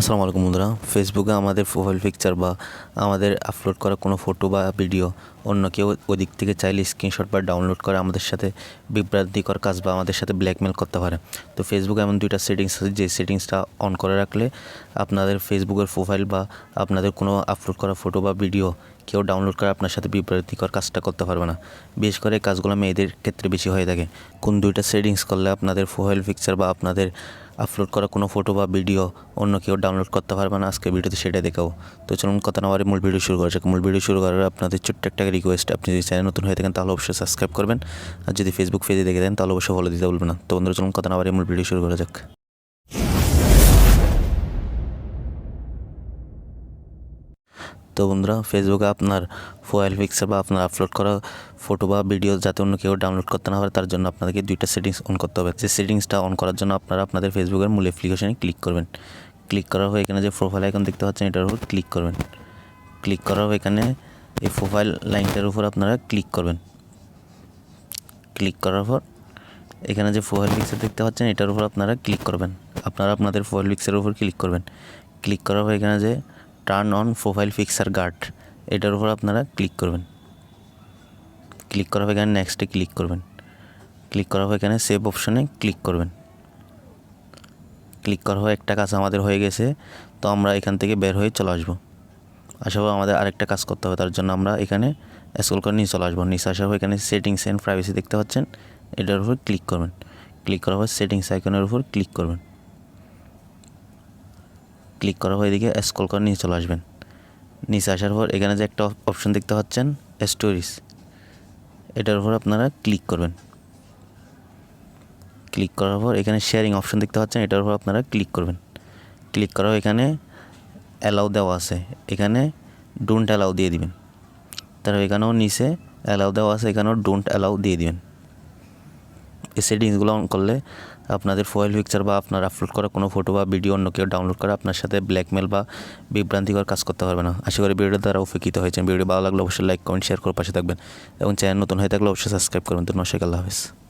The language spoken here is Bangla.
আসসালামু আলাইকুম বন্ধুরা। ফেসবুকে আমাদের প্রোফাইল পিকচার বা আমাদের আপলোড করা কোনো ফটো বা ভিডিও অন্য কেউ ওদিক থেকে চাইলে স্ক্রিনশট বা ডাউনলোড করে আমাদের সাথে বিভ্রান্তিকর কাজ বা আমাদের সাথে ব্ল্যাকমেল করতে পারে। তো ফেসবুকে এমন দুইটা সেটিংস আছে, যে সেটিংসটা অন করে রাখলে আপনাদের ফেসবুকের প্রোফাইল বা আপনাদের কোনো আপলোড করা ফটো বা ভিডিও কেউ ডাউনলোড করে আপনার সাথে বিপরীতিকর কাজটা করতে পারবে না। বিশেষ করে এই কাজগুলো মেয়েদের ক্ষেত্রে বেশি হয়ে থাকে। কোন দুইটা সেটিংস করলে আপনাদের প্রোফাইল পিকচার বা আপনাদের আপলোড করা কোনো ফটো বা ভিডিও অন্য কেউ ডাউনলোড করতে পারবে না আজকে ভিডিওতে সেটা দেখাও তো চলুন কথা না মূল ভিডিও শুরু করা যাক। মূল ভিডিও শুরু করার আপনাদের ছোট্ট একটা রিকোয়েস্ট আপনি যদি চ্যানেল নতুন হয়ে থাকেন তাহলে অবশ্যই সাবস্ক্রাইব করবেন। আর যদি ফেসবুক পেজে দেখে দেন তাহলে অবশ্যই ফলো দিতে বলবেন না। তো বন্ধুরা, চলুন কথা না মূল ভিডিও শুরু করা যাক। তো বন্ধুরা ফেসবুকে আপনার প্রোফাইল পিকচার বা আপনার আপলোড করা ফটো বা ভিডিও যাতে অন্য কেউ ডাউনলোড করতে না পারে, তার জন্য আপনাদেরকে দুইটা সেটিংস অন করতে হবে। যে সেটিংসটা অন করার জন্য আপনারা আপনাদের ফেসবুকের মূল অ্যাপ্লিকেশনে ক্লিক করবেন। ক্লিক করার পর এখানে যে প্রোফাইল আইকন দেখতে পাচ্ছেন, এটার উপর ক্লিক করবেন। ক্লিক করার পর এখানে এই প্রোফাইল লাইনটার উপর আপনারা ক্লিক করবেন। ক্লিক করার পর এখানে যে প্রোফাইল পিকচার দেখতে পাচ্ছেন, এটার উপর আপনারা ক্লিক করবেন। আপনারা আপনাদের প্রোফাইল পিকচারের উপর ক্লিক করবেন। ক্লিক করার পর এখানে যে turn on profile picture guard এটার উপর আপনারা ক্লিক করবেন। ক্লিক করার পর এখানে নেক্সটে ক্লিক করবেন। ক্লিক করার পর এখানে সেভ অপশনে ক্লিক করবেন। ক্লিক করার পর একটা কাজ আমাদের হয়ে গেছে, তো আমরা এখান থেকে বের হয়ে চলে আসব। আসার পর আমাদের আরেকটা কাজ করতে হবে, তার জন্য আমরা এখানে স্ক্রল করে নিয়ে চলে আসব। নিচে আসার পর এখানে সেটিংস অ্যান্ড প্রাইভেসি দেখতে পাচ্ছেন, এটার উপর ক্লিক করবেন। ক্লিক করার পর সেটিংস আইকনের উপর ক্লিক করবেন। ক্লিক করার পর এদিকে স্ক্রল করে নিয়ে চলে আসবেন। নিচে আসার পর এখানে যে একটা অপশন দেখতে পাচ্ছেন স্টোরিজ এটার উপর আপনারা ক্লিক করবেন। ক্লিক করার পর এখানে শেয়ারিং অপশন দেখতে পাচ্ছেন, এটার উপর আপনারা ক্লিক করবেন। ক্লিক করার এখানে অ্যালাউ দেওয়া আছে। এখানে ডোন্ট অ্যালাউ দিয়ে দিবেন। তারপর এখানেও নিচে অ্যালাউ দেওয়া আছে, এখানেও ডোন্ট অ্যালাউ দিয়ে দিবেন। এই সেটিংসগুলো অন করলে আপনাদের ফয়েল পিকচার বা আপনার আপলোড করা কোনো ফটো বা ভিডিও অন্য কেউ ডাউনলোড করে আপনার সাথে ব্ল্যাকমেল বা বিভ্রান্তিকর কাজ করতে পারবে না। আশা করি ভিডিওর দ্বারা উপকৃত হয়েছেন। ভিডিও ভালো লাগলে অবশ্যই লাইক কমেন্ট শেয়ার করে পাশে থাকবেন এবং চ্যানেল নতুন হয়ে থাকলে অবশ্যই সাবস্ক্রাইব করবেন। তো নশেক আল্লাহ হাফিজ।